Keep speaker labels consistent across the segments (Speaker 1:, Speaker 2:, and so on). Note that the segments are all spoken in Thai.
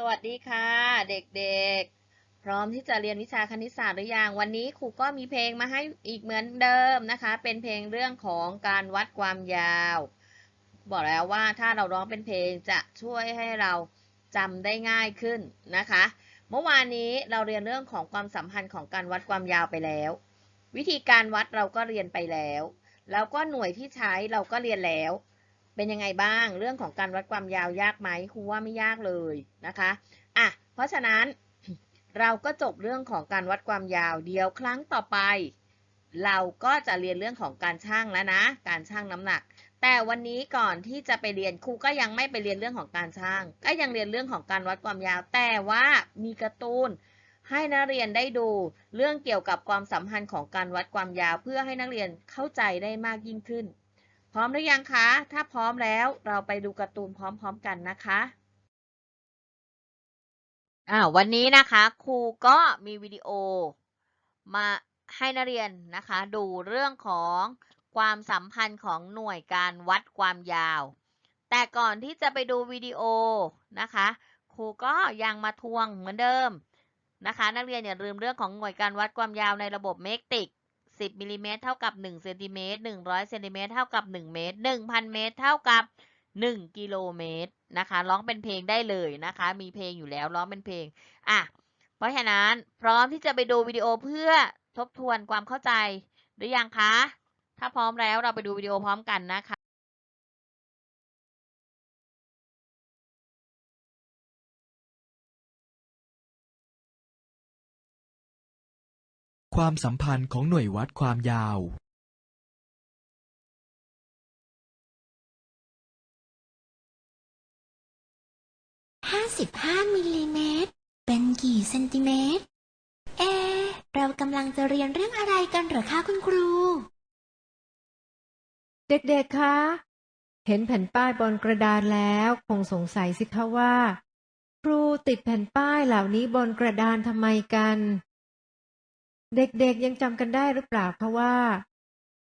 Speaker 1: สวัสดีค่ะ เด็กๆ พร้อมที่จะเรียนวิชาคณิตศาสตร์หรือยังวันนี้ครูก็มีเพลงมาให้อีกเหมือนเดิมนะคะ เป็นเพลงเรื่องของการวัดความยาว บอกแล้วว่าถ้าเราร้องเป็นเพลงจะช่วยให้เราจำได้ง่ายขึ้นนะคะ เมื่อวานนี้เราเรียนเรื่องของความสัมพันธ์ของการวัดความยาวไปแล้ว วิธีการวัดเราก็เรียนไปแล้ว แล้วก็หน่วยที่ใช้เราก็เรียนแล้ว เป็นยังไงบ้าง เรื่องของการวัดความยาวยากไหมครูว่าไม่ยากเลยนะคะอะเพราะฉะนั้นเราก็จบเรื่องของการวัดความยาวเดียวครั้งต่อไป เราก็จะเรียนเรื่องของการชั่งแล้วนะ การชั่งน้ำหนัก แต่วันนี้ก่อนที่จะไปเรียนครูก็ยังไม่ไปเรียนเรื่องของการชั่งก็ยังเรียนเรื่องของการวัดความยาว แต่ว่ามีการ์ตูนให้นักเรียนได้ดูเรื่องเกี่ยวกับความสัมพันธ์ของการวัดความยาว เพื่อให้นักเรียนเข้าใจได้มากยิ่งขึ้น ร้อมหรือยังคะ ถ้าพร้อมแล้วเราไปดูการ์ตูนพร้อมๆกันนะคะอ่าวันนี้นะคะครูก็มีวิดีโอมาให้นักเรียนนะคะ ดูเรื่องของความสัมพันธ์ของหน่วยการวัดความยาว แต่ก่อนที่จะไปดูวิดีโอนะคะครูก็ยังมาทวงเหมือนเดิมนะคะ นักเรียนอย่าลืมเรื่องของหน่วยการวัดความยาวในระบบเมตริก 10มิลลิเมตรเท่ากับ1เซนติเมตร100เซนติเมตรเท่ากับ 1 เมตร 1,000 เมตร เท่ากับ 1 กิโลเมตรนะคะร้องเป็นเพลงได้เลยนะคะ มีเพลงอยู่แล้วร้องเป็นเพลงอะเพราะฉะนั้นพร้อมที่จะไปดูวิดีโอเพื่อทบทวนความเข้าใจหรือยังคะ ถ้าพร้อมแล้วเราไปดูวิดีโอพร้อมกันนะคะ
Speaker 2: ความสัมพันธ์ของหน่วยวัดความยาว
Speaker 3: 55มิลลิเมตร เป็นกี่เซนติเมตร เอะเรากำลังจะเรียนเรื่องอะไรกันเหรอคะคุณครู
Speaker 4: เด็กๆ คะ เห็นแผ่นป้ายบนกระดานแล้วคงสงสัยสิคะว่า ครูติดแผ่นป้ายเหล่านี้บนกระดานทำไมกัน เด็กๆยังจำกันได้หรือเปล่าคะว่า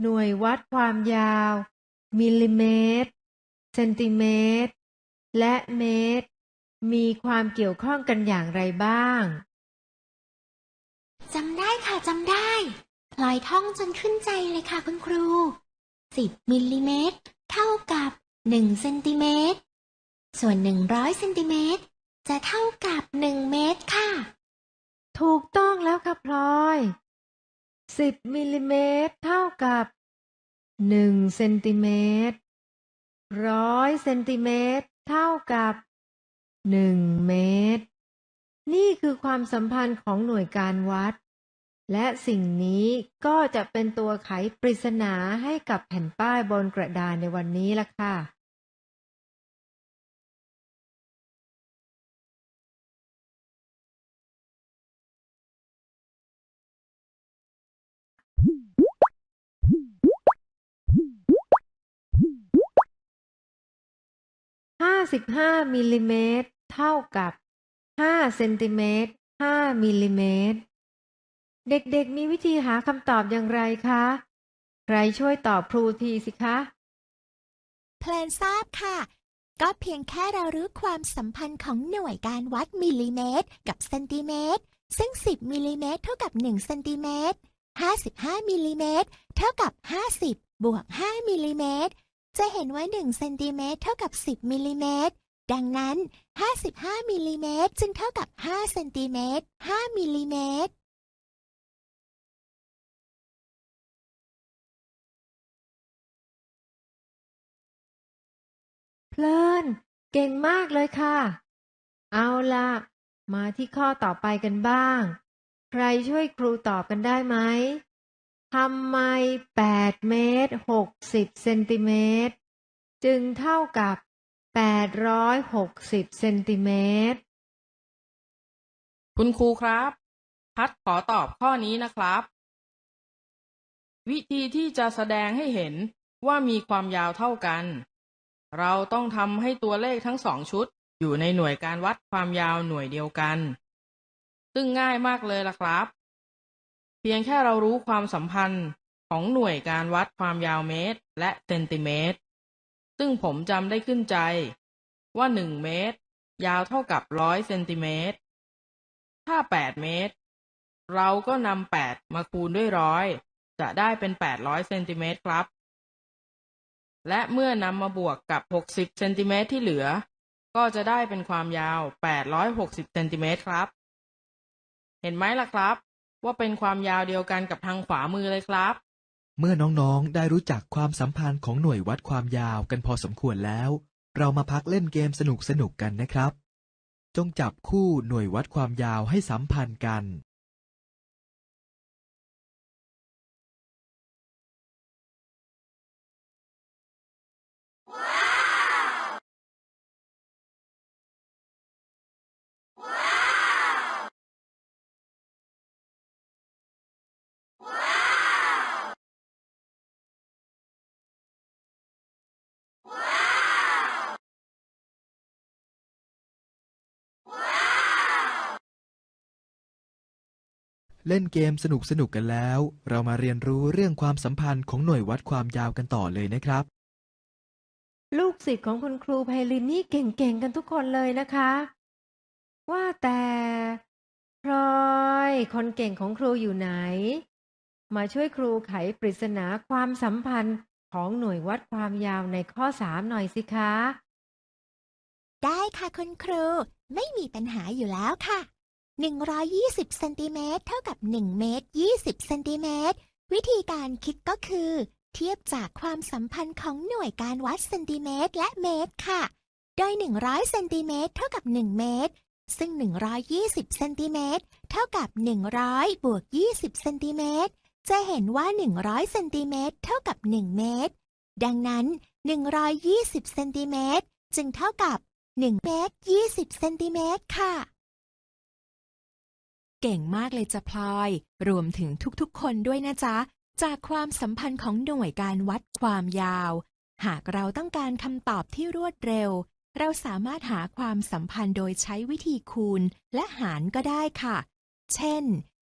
Speaker 4: หน่วยวัดความยาว มิลลิเมตร เซนติเมตร และเมตร มีความเกี่ยวข้องกันอย่างไรบ้าง
Speaker 3: จำได้ค่ะจำได้พลอยท่องจนขึ้นใจเลยค่ะคุณครู10มิลลิเมตร เท่ากับ1เซนติเมตร ส่วน100เซนติเมตรจะเท่ากับ1เมตรค่ะ
Speaker 4: ถูกต้องแล้วค่ะพลอยสิบมิลลิเมตรเท่ากับหนึ่งเซนติเมตรร้อยเซนติเมตรเท่ากับหนึ่งเมตร นี่คือความสัมพันธ์ของหน่วยการวัด และสิ่งนี้ก็จะเป็นตัวไขปริศนาให้กับแผ่นป้ายบนกระดานในวันนี้ล่ะค่ะ ห้าสิบห้ามิลลิเมตรเท่ากับห้าเซนติเมตรห้ามิลลิเมตร เด็กๆ มีวิธีหาคำตอบอย่างไรคะ ใครช่วยตอบครูทีสิคะ
Speaker 5: เพลนทราบค่ะ ก็เพียงแค่เรารู้ความสัมพันธ์ของหน่วยการวัดมิลลิเมตร กับเซนติเมตร ซึ่ง 10มิลลิเมตรเท่ากับ1เซนติเมตร55มิลลิเมตรเท่ากับ 50บวก5มิลลิเมตร จะเห็นว่า1เซนติเมตรเท่ากับ 10มิลลิเมตร ดังนั้น 55มิลลิเมตรจึงเท่ากับ5เซนติเมตร5มิลลิเมตร
Speaker 4: เพลิน เก่งมากเลยค่ะ เอาละมาที่ข้อต่อไปกันบ้าง ใครช่วยครูตอบกันได้ไหม ทำไม8เมตร60เซนติเมตรจึงเท่ากับ860เซนติเมตร
Speaker 6: คุณครูครับ พัดขอตอบข้อนี้นะครับ วิธีที่จะแสดงให้เห็นว่ามีความยาวเท่ากัน เราต้องทำให้ตัวเลขทั้งสองชุด อยู่ในหน่วยการวัดความยาวหน่วยเดียวกัน ซึ่งง่ายมากเลยล่ะครับ พียงแค่เรารู้ความสัมพันธ์ของหน่วยการวัดความยาวเมตร และเซนติเมตร ซึ่งผมจำได้ขึ้นใจ ว่าหนึ่งเมตร ยาวเท่ากับร้อยเซนติเมตร ถ้าแปดเมตร เราก็นำแปดมาคูณด้วยร้อยจะได้เป็นแปดร้อยเซนติเมตรครับ และเมื่อนำมาบวกกับหกสิบเซนติเมตรที่เหลือ ก็จะได้เป็นความยาวแปดร้อยหกสิบเซนติเมตรครับ เห็นไหมล่ะครับ ว่าเป็นความยาวเดียวกันกับทางขวามือเลยครับ
Speaker 2: เมื่อน้องๆ ได้รู้จักความสัมพันธ์ของหน่วยวัดความยาวกันพอสมควรแล้ว เรามาพักเล่นเกมสนุกๆ กันนะครับ จงจับคู่หน่วยวัดความยาวให้สัมพันธ์กัน เล่นเกมสนุกๆกันแล้ว เรามาเรียนรู้เรื่องความสัมพันธ์ของหน่วยวัดความยาวกันต่อเลยนะครับ
Speaker 4: ลูกศิษย์ของคุณครูไพลินนี่เก่งๆกันทุกคนเลยนะคะ ว่าแต่พลอยคนเก่งของครูอยู่ไหน มาช่วยครูไขปริศนาความสัมพันธ์ของหน่วยวัดความยาวในข้อสามหน่อยสิคะ
Speaker 5: ได้ค่ะคุณครู ไม่มีปัญหาอยู่แล้วค่ะ 120เซนติเมตรเท่ากับ 1 เมตร 20เซนติเมตร วิธีการคิดก็คือ เทียบจากความสัมพันธ์ของหน่วยการวัดเซนติเมตรและเมตรค่ะ โดย 100เซนติเมตรเท่ากับ 1 เมตร ซึ่ง 120เซนติเมตรเท่ากับ 100 บวก 20เซนติเมตร จะเห็นว่า 100เซนติเมตรเท่ากับ 1 เมตร ดังนั้น 120เซนติเมตรจึงเท่ากับ 1 เมตร 20เซนติเมตรค่ะ
Speaker 7: เก่งมากเลยจ้ะพลอย รวมถึงทุกๆ คนด้วยนะจ๊ะ จากความสัมพันธ์ของหน่วยการวัดความยาว หากเราต้องการคำตอบที่รวดเร็ว เราสามารถหาความสัมพันธ์โดยใช้วิธีคูณและหารก็ได้ค่ะ เช่น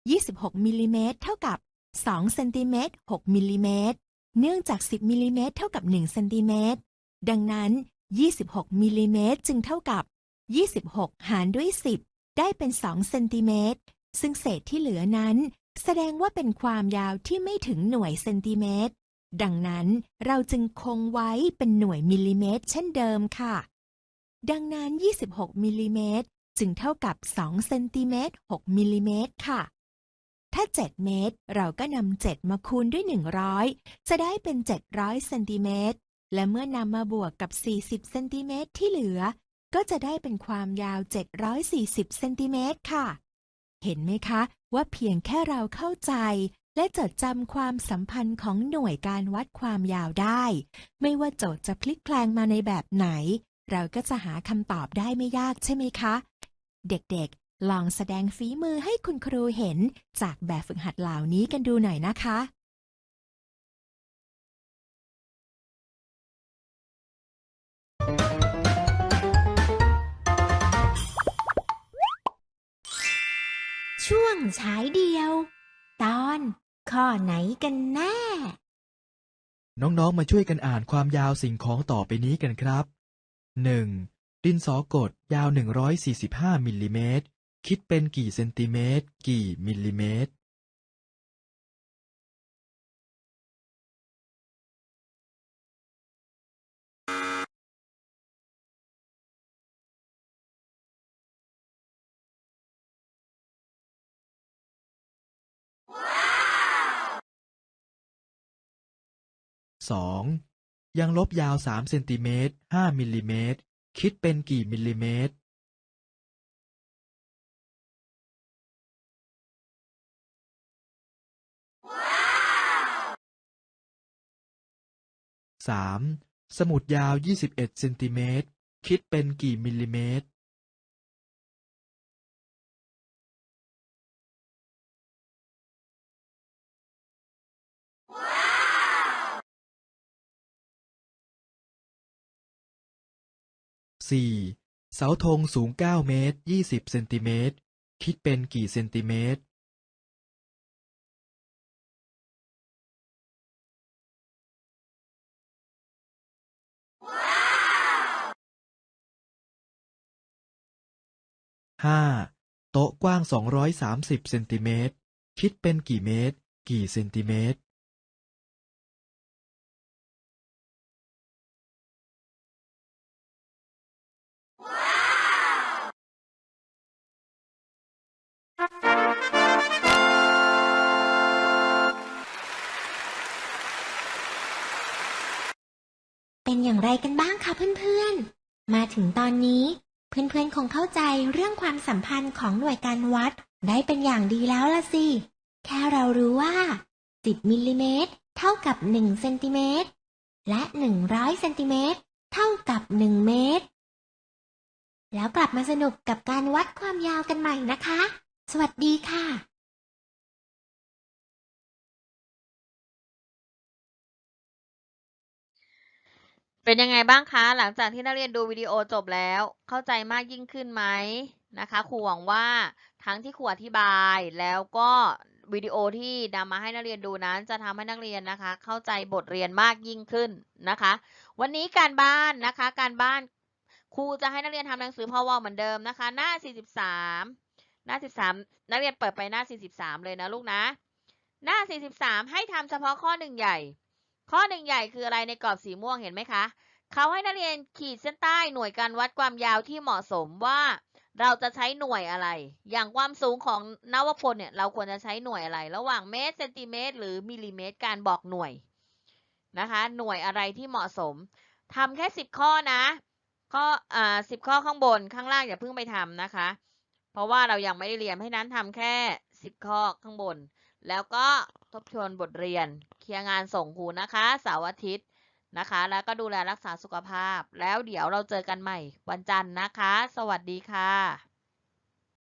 Speaker 7: 26มิลลิเมตรเท่ากับ 2 เซนติเมตร 6มิลลิเมตร เนื่องจาก 10มิลลิเมตรเท่ากับ 1 เซนติเมตร ดังนั้น 26มิลลิเมตรจึงเท่ากับ 26 หารด้วย 10 ได้เป็น 2 เซนติเมตร ซึ่งเศษที่เหลือนั้น แสดงว่าเป็นความยาวที่ไม่ถึงหน่วยเซนติเมตร ดังนั้นเราจึงคงไว้เป็นหน่วยมิลลิเมตร เช่นเดิมค่ะ ดังนั้น 26 มิลลิเมตรจึงเท่ากับ2เซนติเมตร6มิลลิเมตรค่ะ ถ้า 7 เมตร เราก็นำ7 มาคูณด้วย 100 จะได้เป็น 700เซนติเมตร และเมื่อนำมาบวกกับ 40เซนติเมตรที่เหลือ ก็จะได้เป็นความยาว 740เซนติเมตรค่ะ เห็นไหมคะว่าเพียงแค่เราเข้าใจ และจดจำความสัมพันธ์ของหน่วยการวัดความยาวได้ ไม่ว่าโจทย์จะพลิกแปลงมาในแบบไหน เราก็จะหาคำตอบได้ไม่ยากใช่ไหมคะ เด็กๆ ลองแสดงฝีมือให้คุณครูเห็นจากแบบฝึกหัดเหล่านี้กันดูหน่อยนะคะ
Speaker 3: ช่องฉายเดียว ตอนข้อไหนกันแน่
Speaker 2: น้องๆ มาช่วยกันอ่านความยาวสิ่งของต่อไปนี้กันครับ 1. ดินสอกดยาว 145มิลลิเมตร คิดเป็นกี่เซนติเมตร กี่มิลลิเมตร 2. ยังลบยาว3เซนติเมตร5มิลลิเมตรคิดเป็นกี่มิลลิเมตร 3. สมุดยาว 21เซนติเมตรคิดเป็นกี่มิลลิเมตร 4. เสาธงสูง 9 เมตร 20 เซนติเมตร คิดเป็นกี่เซนติเมตร 5. โต๊ะกว้าง 230 เซนติเมตร คิดเป็นกี่เมตร กี่เซนติเมตร
Speaker 7: เป็นอย่างไรกันบ้างคะเพื่อนๆ มาถึงตอนนี้ เพื่อนๆ คงเข้าใจเรื่องความสัมพันธ์ของหน่วยการวัดได้เป็นอย่างดีแล้วละสิ แค่เรารู้ว่า 10มิลลิเมตรเท่ากับ 1 เซนติเมตร และ 100 เซนติเมตรเท่ากับ 1 เมตร แล้วกลับมาสนุกกับการวัดความยาวกันใหม่นะคะ สวัสดีค่ะ
Speaker 1: เป็นยังไงบ้างคะ หลังจากที่นักเรียนดูวิดีโอจบแล้ว เข้าใจมากยิ่งขึ้นไหมนะคะครูหวังว่าทั้งที่ครูอธิบายแล้วก็วิดีโอที่นำมาให้นักเรียนดูนั้น จะทำให้นักเรียนนะคะ เข้าใจบทเรียนมากยิ่งขึ้นนะคะ วันนี้การบ้านนะคะ การบ้านครูจะให้นักเรียนทำหนังสือพอวอเหมือนเดิมนะคะ หน้า 43 หน้า 13 นักเรียนเปิดไปหน้า 43 เลยนะลูกนะ หน้า 43 ให้ทำเฉพาะข้อหนึ่งใหญ่ ข้อหนึ่งใหญ่คืออะไรในกรอบสีม่วงเห็นไหมคะเขาให้นักเรียนขีดเส้นใต้หน่วยการวัดความยาวที่เหมาะสมว่าเราจะใช้หน่วยอะไร อย่างความสูงของนวพลเนี่ยเราควรจะใช้หน่วยอะไร ระหว่างเมตรเซนติเมตรหรือมิลลิเมตร การบอกหน่วยนะคะ หน่วยอะไรที่เหมาะสมทำแค่สิบข้อนะ ข้ออ่าสิบข้อข้างบนข้างล่างอย่าเพิ่งไปทำนะคะ เพราะว่าเรายังไม่ได้เรียนให้นั้นทำแค่สิบข้อข้างบน แล้วก็ทบทวนบทเรียน เคลียร์งานส่งครูนะคะเสาร์อาทิตย์นะคะ แล้วก็ดูแลรักษาสุขภาพ แล้วเดี๋ยวเราเจอกันใหม่วันจันทร์นะคะ สวัสดีค่ะ